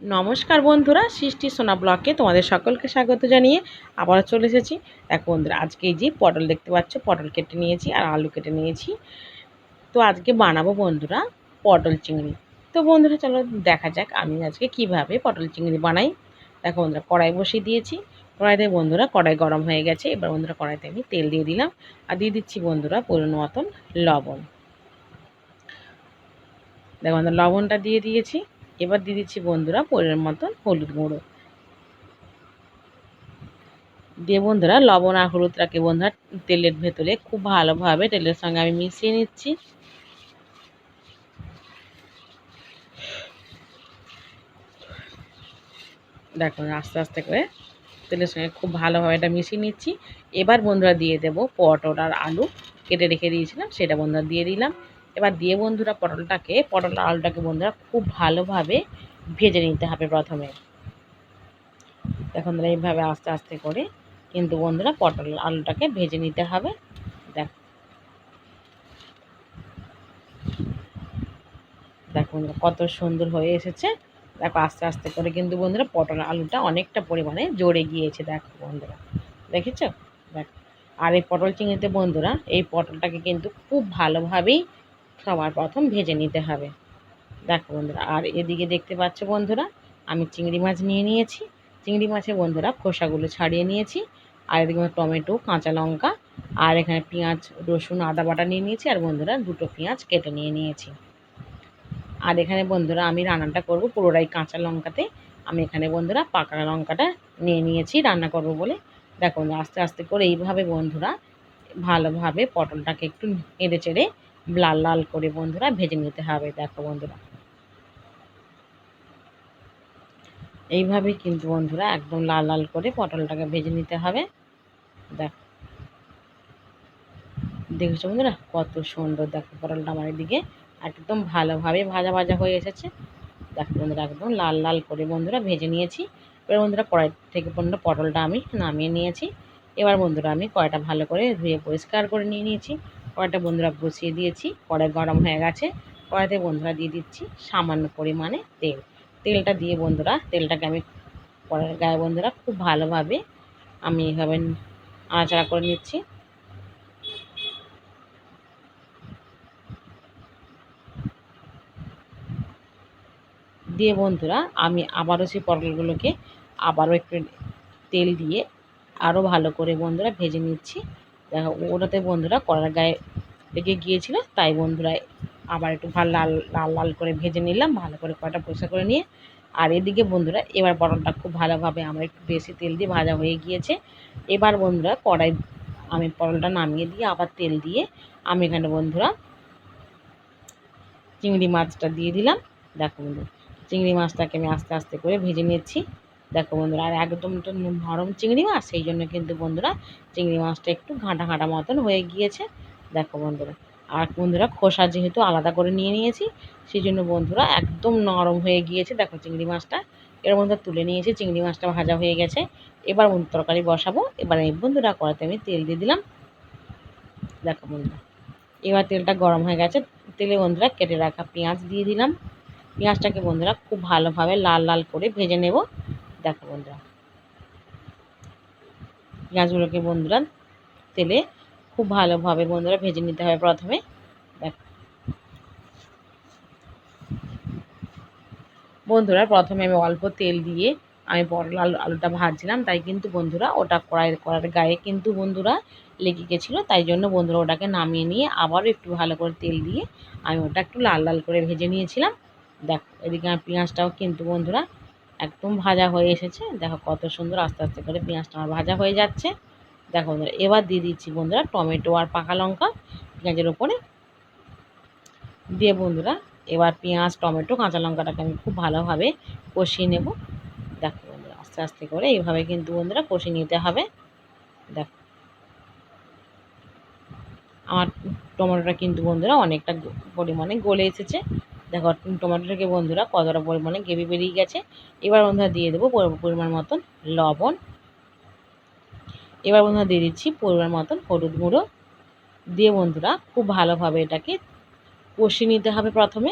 নমস্কার বন্ধুরা, সৃষ্টি সোনা ব্লকে তোমাদের সকলকে স্বাগত জানিয়ে আবারও চলে এসেছি। দেখো বন্ধুরা, আজকে এই যে পটল দেখতে পাচ্ছ, পটল কেটে নিয়েছি আর আলু কেটে নিয়েছি। তো আজকে বানাবো বন্ধুরা পটল চিংড়ি। তো বন্ধুরা, চলো দেখা যাক আমি আজকে কীভাবে পটল চিংড়ি বানাই। দেখো বন্ধুরা, কড়াই বসিয়ে দিয়েছি। কড়াইতে বন্ধুরা, কড়াই গরম হয়ে গেছে। এবার বন্ধুরা, কড়াইতে আমি তেল দিয়ে দিলাম। আর দিয়ে দিচ্ছি বন্ধুরা পুরনো মতন লবণ। দেখো বন্ধুরা, লবণটা দিয়ে দিয়েছি। এবার দিয়ে দিচ্ছি বন্ধুরা পরিমাণ মতন হলুদ গুঁড়ো। দিয়ে বন্ধুরা লবণ আর হলুদটাকে বন্ধুরা তেলের ভেতরে খুব ভালোভাবে তেলের সঙ্গে আমি মিশিয়ে নিচ্ছি। দেখুন, আস্তে আস্তে করে তেলের সঙ্গে খুব ভালোভাবে এটা মিশিয়ে নিচ্ছি। এবার বন্ধুরা দিয়ে দেব পটল আর আলু, কেটে রেখে দিয়েছিলাম, সেটা বন্ধুরা দিয়ে দিলাম। এবার দিয়ে বন্ধুরা পটলটাকে, পটল আলুটাকে বন্ধুরা খুব ভালোভাবে ভেজে নিতে হবে প্রথমে। দেখুন এইভাবে আস্তে আস্তে করে কিন্তু বন্ধুরা পটল আলুটাকে ভেজে নিতে হবে। দেখ দেখো কত সুন্দর হয়ে এসেছে। দেখো আস্তে আস্তে করে কিন্তু বন্ধুরা পটল আলুটা অনেকটা পরিমাণে জড়ে গিয়েছে, দেখো বন্ধুরা। দেখেছ? দেখ, আর এই পটল চিংড়িতে বন্ধুরা এই পটলটাকে কিন্তু খুব ভালোভাবেই সবার প্রথম ভেজে নিতে হবে। দেখো বন্ধুরা, আর এদিকে দেখতে পাচ্ছ বন্ধুরা, আমি চিংড়ি মাছ নিয়ে নিয়েছি। চিংড়ি মাছের বন্ধুরা খোসাগুলো ছাড়িয়ে নিয়েছি। আর এদিকে টমেটো, কাঁচা লঙ্কা, আর এখানে পেঁয়াজ, রসুন, আদা বাটা নিয়ে নিয়েছি। আর বন্ধুরা দুটো পেঁয়াজ কেটে নিয়ে নিয়েছি। আর এখানে বন্ধুরা আমি রান্নাটা করব পুরোটাই কাঁচা লঙ্কাতে। আমি এখানে বন্ধুরা পাকা লঙ্কাটা নিয়ে নিয়েছি, রান্না করব বলে। দেখো আস্তে আস্তে করে এইভাবে বন্ধুরা ভালোভাবে পটলটাকে একটু নেড়ে চেড়ে লাল লাল করে বন্ধুরা ভেজে নিতে হবে। দেখো বন্ধুরা। এইভাবে কিন্তু বন্ধুরা একদম লাল লাল করে পটলটাকে ভেজে নিতে হবে। দেখ। দেখেছ বন্ধুরা? কত সুন্দর। দেখো পটলটা আমার এদিকে একদম ভালোভাবে ভাজা ভাজা হয়ে এসেছে। দেখো বন্ধুরা, একদম লাল লাল করে বন্ধুরা ভেজে নিয়েছি। এবার বন্ধুরা কড়াই থেকে বন্ধুরা পটলটা আমি নামিয়ে নিয়েছি। এবার বন্ধুরা আমি কড়াইটা ভালো করে ধুয়ে পরিষ্কার করে নিয়ে নিয়েছি। কড়াইটা বন্ধুরা বসিয়ে দিয়েছি। কড়াই গরম হয়ে গেছে। কড়াইতে বন্ধুরা দিয়ে দিচ্ছি সামান্য পরিমাণে তেল। তেলটা দিয়ে বন্ধুরা, তেলটাকে আমি কড়াইয়ের গায়ে বন্ধুরা খুব ভালোভাবে আমি এভাবে আড়াচাড়া করে নিচ্ছি। দিয়ে বন্ধুরা, আমি আবারও সেই পটলগুলোকে আবারও একটু তেল দিয়ে আরও ভালো করে বন্ধুরা ভেজে নিচ্ছি। দেখো, ওটাতে বন্ধুরা কড়ার গায়ে লেগে গিয়েছিল, তাই বন্ধুরা আবার একটু ভালো লাল লাল লাল করে ভেজে নিলাম, ভালো করে কড়াটা পরিষ্কার করে নিয়ে। আর এদিকে বন্ধুরা, এবার পটলটা খুব ভালোভাবে আমার একটু বেশি তেল দিয়ে ভাজা হয়ে গিয়েছে। এবার বন্ধুরা কড়াই, আমি পটলটা নামিয়ে দিয়ে আবার তেল দিয়ে আমি এখানে বন্ধুরা চিংড়ি মাছটা দিয়ে দিলাম। দেখো বন্ধু চিংড়ি মাছটাকে আমি আস্তে আস্তে করে ভেজে নিচ্ছি। দেখো বন্ধুরা, আর একদম তো নরম চিংড়ি মাছ, সেই জন্য কিন্তু বন্ধুরা চিংড়ি মাছটা একটু ঘাঁটা ঘাঁটা মতন হয়ে গিয়েছে। দেখো বন্ধুরা, আর বন্ধুরা খোসা যেহেতু আলাদা করে নিয়ে নিয়েছি, সেই জন্য বন্ধুরা একদম নরম হয়ে গিয়েছে। দেখো চিংড়ি মাছটা, এর মধ্যে তুলে নিয়েছি, চিংড়ি মাছটা ভাজা হয়ে গেছে। এবার তরকারি বসাবো, এবার এই বন্ধুরা কড়াতে আমি তেল দিয়ে দিলাম। দেখো বন্ধুরা, এবার তেলটা গরম হয়ে গেছে, তেলে বন্ধুরা কেটে রাখা পেঁয়াজ দিয়ে দিলাম। পেঁয়াজটাকে বন্ধুরা খুব ভালোভাবে লাল লাল করে ভেজে নেব। দেখো বন্ধুরা। পেঁয়াজগুলোকে বন্ধুরা তেলে খুব ভালোভাবে বন্ধুরা ভেজে নিতে হবে প্রথমে। দেখ। বন্ধুরা প্রথমে আমি অল্প তেল দিয়ে আমি পটল আলু আলুটা ভাজছিলাম, তাই কিন্তু বন্ধুরা ওটা কড়াই কড়ার গায়ে কিন্তু বন্ধুরা লেগে গেছিল, তাই জন্য বন্ধুরা ওটাকে নামিয়ে নিয়ে আবারও একটু ভালো করে তেল দিয়ে আমি ওটা একটু লাল লাল করে ভেজে নিয়েছিলাম। দেখ, এদিকে আমার পেঁয়াজটাও কিন্তু বন্ধুরা একদম ভাজা হয়ে এসেছে। দেখো কত সুন্দর আস্তে আস্তে করে পেঁয়াজটা আমার ভাজা হয়ে যাচ্ছে। দেখো বন্ধুরা, এবার দিয়ে দিচ্ছি বন্ধুরা টমেটো আর পাকা লঙ্কা। পেঁয়াজের ওপরে দিয়ে বন্ধুরা এবার পেঁয়াজ, টমেটো, কাঁচা লঙ্কাটাকে আমি খুব ভালোভাবে কষিয়ে নেব। দেখো বন্ধুরা, আস্তে আস্তে করে এইভাবে কিন্তু বন্ধুরা কষিয়ে নিতে হবে। দেখো, আমার টমেটোটা কিন্তু বন্ধুরা অনেকটা পরিমাণে গলে এসেছে। দেখো টমেটো টমেটোটাকে বন্ধুরা কতটা পরিমাণে গ্রেভি বেরিয়ে গেছে? এবার বন্ধুরা দিয়ে দেবো পরিমাণ মতন লবণ। এবার বন্ধুরা দিয়ে দিচ্ছি পরিমাণ মতন হলুদ গুঁড়ো। দিয়ে বন্ধুরা খুব ভালোভাবে এটাকে কষিয়ে নিতে হবে প্রথমে।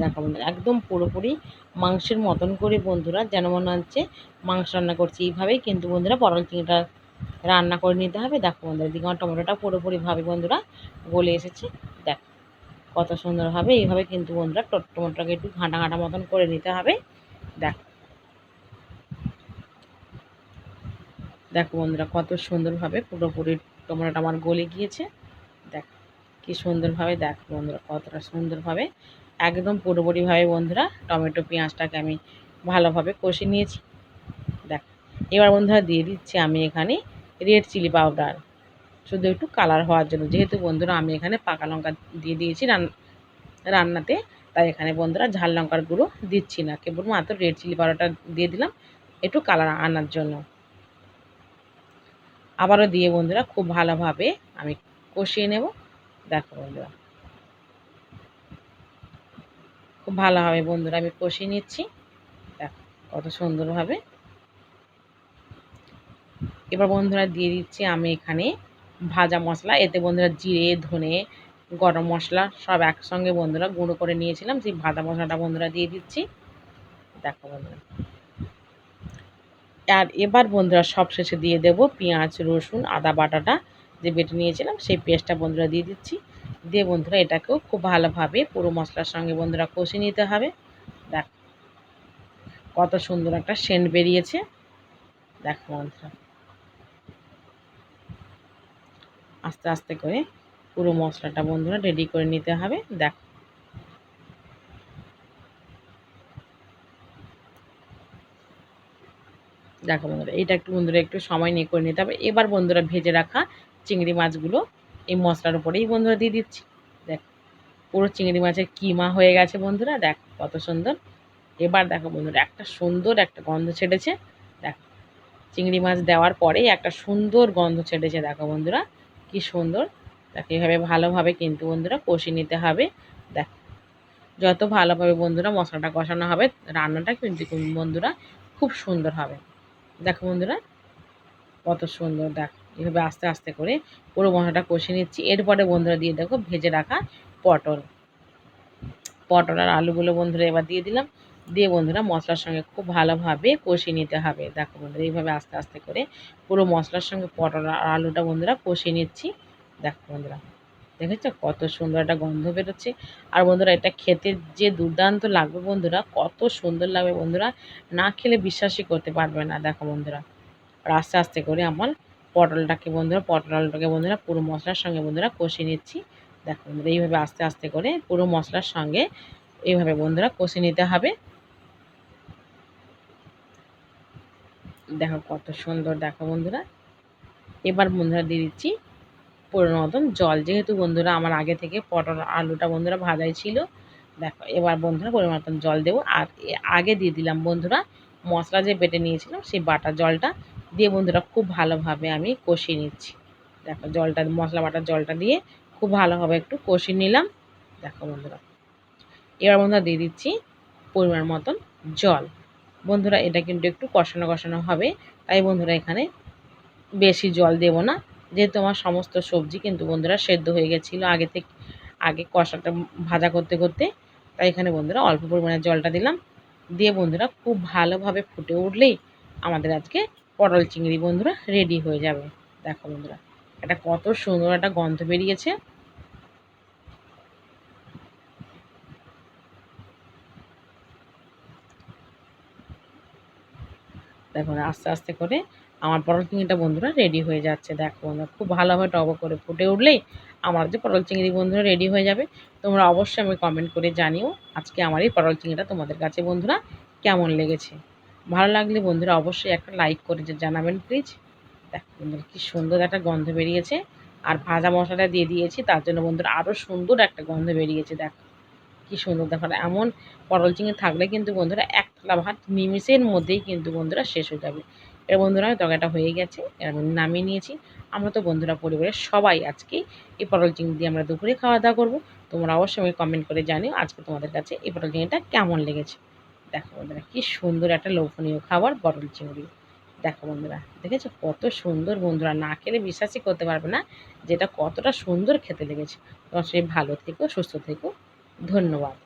দেখো বন্ধুরা, একদম পুরোপুরি মাংসের মতন করে বন্ধুরা যেন মনে হচ্ছে মাংস রান্না করছি এইভাবেই, কিন্তু বন্ধুরা পটল চিংড়িটা রান্না করে নিতে হবে। দেখো বন্ধুরা, এদিকে আমার টমেটোটা পুরোপুরিভাবে বন্ধুরা গলে এসেছে। দেখ, কত সুন্দর সুন্দরভাবে এইভাবে কিন্তু বন্ধুরা টমেটোটাকে একটু ঘাঁটা ঘাঁটা মতন করে নিতে হবে। দেখ, দেখো বন্ধুরা, কত সুন্দরভাবে পুরোপুরি টমেটোটা আমার গলে গিয়েছে। দেখ, কি সুন্দরভাবে, দেখ বন্ধুরা, কতটা সুন্দরভাবে, একদম পুরোপুরিভাবে বন্ধুরা টমেটো পেঁয়াজটাকে আমি ভালোভাবে কষে নিয়েছি। দেখ, এবার বন্ধুরা দিয়ে দিচ্ছি আমি এখানে রেড চিলি পাউডার শুধু একটু কালার হওয়ার জন্য। যেহেতু বন্ধুরা, আমি এখানে পাকা লঙ্কা দিয়ে দিয়েছি রান্নাতে। তাই এখানে বন্ধুরা ঝাল লঙ্কার গুঁড়ো দিচ্ছি না। কেবলমাত্র রেড চিলি পাউডারটা দিয়ে দিলাম একটু কালার আনার জন্য। আবারও দিয়ে বন্ধুরা খুব ভালোভাবে আমি কষিয়ে নেব। দেখো বন্ধুরা। খুব ভালোভাবে বন্ধুরা আমি কষিয়ে নিচ্ছি। দেখো কত সুন্দরভাবে এবার বন্ধুরা দিয়ে দিচ্ছি আমি এখানে ভাজা মশলা। এতে বন্ধুরা জিরে, ধনে, গরম মশলা সব একসঙ্গে বন্ধুরা গুঁড়ো করে নিয়েছিলাম। সেই ভাজা মশলাটা বন্ধুরা দিয়ে দিচ্ছি। দেখো বন্ধুরা। আর এবার বন্ধুরা সব শেষে দিয়ে দেব পেঁয়াজ, রসুন, আদা বাটাটা যে বেটে নিয়েছিলাম, সেই পেস্টটা বন্ধুরা দিয়ে দিচ্ছি। দিয়ে বন্ধুরা এটাকেও খুব ভালোভাবে পুরো মশলার সঙ্গে বন্ধুরা কষে নিতে হবে। দেখ, কত সুন্দর একটা সেন্ট বেরিয়েছে। দেখো বন্ধুরা। আস্তে আস্তে করে পুরো মশলাটা বন্ধুরা রেডি করে নিতে হবে। দেখ। দেখো বন্ধুরা এটা একটু বন্ধুরা একটু সময় নিয়ে করে নিতে হবে। এবার বন্ধুরা ভেজে রাখা চিংড়ি মাছগুলো এই মশলার উপরেই বন্ধুরা দিয়ে দিচ্ছি। দেখ, পুরো চিংড়ি মাছের কিমা হয়ে গেছে বন্ধুরা, দেখ কত সুন্দর। এবার দেখো বন্ধুরা, একটা সুন্দর একটা গন্ধ ছেড়েছে। দেখ, চিংড়ি মাছ দেওয়ার পরেই একটা সুন্দর গন্ধ ছেড়েছে, দেখো বন্ধুরা। কি সুন্দর। দেখ এভাবে ভালোভাবে কিন্তু বন্ধুরা কষিয়ে নিতে হবে। দেখ, যত ভালোভাবে বন্ধুরা মশলাটা কষানো হবে, রান্নাটা কিন্তু বন্ধুরা খুব সুন্দর হবে। দেখো বন্ধুরা, কত সুন্দর। দেখ, এভাবে আস্তে আস্তে করে পুরো মশলাটা কষে নিচ্ছি। এরপরে বন্ধুরা দিয়ে দেখো ভেজে রাখা পটল। পটল আর আলুগুলো বন্ধুরা এবার দিয়ে দিলাম। দিয়ে বন্ধুরা মশলার সঙ্গে খুব ভালোভাবে কষিয়ে নিতে হবে। দেখো বন্ধুরা, এইভাবে আস্তে আস্তে করে পুরো মশলার সঙ্গে পটল আর আলুটা বন্ধুরা কষিয়ে নিচ্ছি। দেখো বন্ধুরা, দেখেছ কত সুন্দর একটা গন্ধ বেরোচ্ছে। আর বন্ধুরা, এটা খেতে যে দুর্দান্ত লাগবে বন্ধুরা, কত সুন্দর লাগবে বন্ধুরা। না খেলে বিশ্বাসই করতে পারবে না। দেখো বন্ধুরা, আর আস্তে আস্তে করে আমার পটলটাকে বন্ধুরা, পটল আলুটাকে বন্ধুরা পুরো মশলার সঙ্গে বন্ধুরা কষিয়ে নিচ্ছি। দেখো বন্ধুরা, এইভাবে আস্তে আস্তে করে পুরো মশলার সঙ্গে এইভাবে বন্ধুরা কষে নিতে হবে। দেখো কত সুন্দর, দেখো বন্ধুরা। এবার বন্ধুরা দিয়ে দিচ্ছি পুরোনো মতন জল। যেহেতু বন্ধুরা আমার আগে থেকে পটল, আলুটা বন্ধুরা ভাজাই ছিল, দেখো এবার বন্ধুরা পরিমাণ মতন জল দেবো। আর আগে দিয়ে দিলাম বন্ধুরা মশলা যে বেটে নিয়েছিলাম, সেই বাটা জলটা দিয়ে বন্ধুরা খুব ভালোভাবে আমি কষিয়ে নিচ্ছি। দেখো জলটা, মশলা বাটার জলটা দিয়ে খুব ভালোভাবে একটু কষিয়ে নিলাম। দেখো বন্ধুরা, এবার বন্ধুরা দিয়ে দিচ্ছি পরিমাণ মতন জল। বন্ধুরা, এটা কিন্তু একটু কষানো কষানো হবে। তাই বন্ধুরা, এখানে বেশি জল দেব না। যেহেতু আমার সমস্ত সবজি কিন্তু বন্ধুরা সেদ্ধ হয়ে গেছিল আগে থেকে, আগে কষাটা ভাজা করতে করতে। তাই এখানে বন্ধুরা অল্প পরিমাণে জলটা দিলাম। দিয়ে বন্ধুরা, খুব ভালোভাবে ফুটে উঠলেই আমাদের আজকে পটল চিংড়ি বন্ধুরা রেডি হয়ে যাবে। দেখো বন্ধুরা, এটা কত সুন্দর একটা গন্ধ বেরিয়েছে। দেখো আস্তে আস্তে করে আমার পটল চিংড়িটা বন্ধুরা রেডি হয়ে যাচ্ছে। দেখো বন্ধুরা, খুব ভালোভাবে টব করে ফুটে উঠলেই আমার যে পটল চিংড়ি বন্ধুরা রেডি হয়ে যাবে। তোমরা অবশ্যই আমি কমেন্ট করে জানিও আজকে আমার এই পটল চিংড়িটা তোমাদের কাছে বন্ধুরা কেমন লেগেছে। ভালো লাগলে বন্ধুরা অবশ্যই একটা লাইক করে জানাবেন প্লিজ দেখো বন্ধুরা, কী সুন্দর একটা গন্ধ বেরিয়েছে। আর ভাজা মশলাটা দিয়ে দিয়েছি, তার জন্য বন্ধুরা আরও সুন্দর একটা গন্ধ বেরিয়েছে, দেখো। কী সুন্দর, দেখো, এমন পটল চিংড়ি থাকলে কিন্তু বন্ধুরা এক ভাত নিমিষের মধ্যেই কিন্তু বন্ধুরা শেষ হয়ে যাবে। এর বন্ধুরা তরকারিটা হয়ে গেছে এরকম নামিয়ে নিয়েছি। আমরা তো বন্ধুরা পরিবারের সবাই আজকে এই পটল চিংড়ি দিয়ে আমরা দুপুরে খাওয়া দাওয়া করব। তোমরা অবশ্যই আমি কমেন্ট করে জানিও আজকে তোমাদের কাছে এই পটল চিংড়িটা কেমন লেগেছে। দেখো বন্ধুরা, কী সুন্দর একটা লোভনীয় খাবার পটল চিংড়ি। দেখো বন্ধুরা, দেখেছ? কত সুন্দর বন্ধুরা, না খেলে বিশ্বাসই করতে পারবে না যেটা কতটা সুন্দর খেতে লেগেছে। তোমার সেই ভালো থেকো, সুস্থ থেকো। ধন্যবাদ।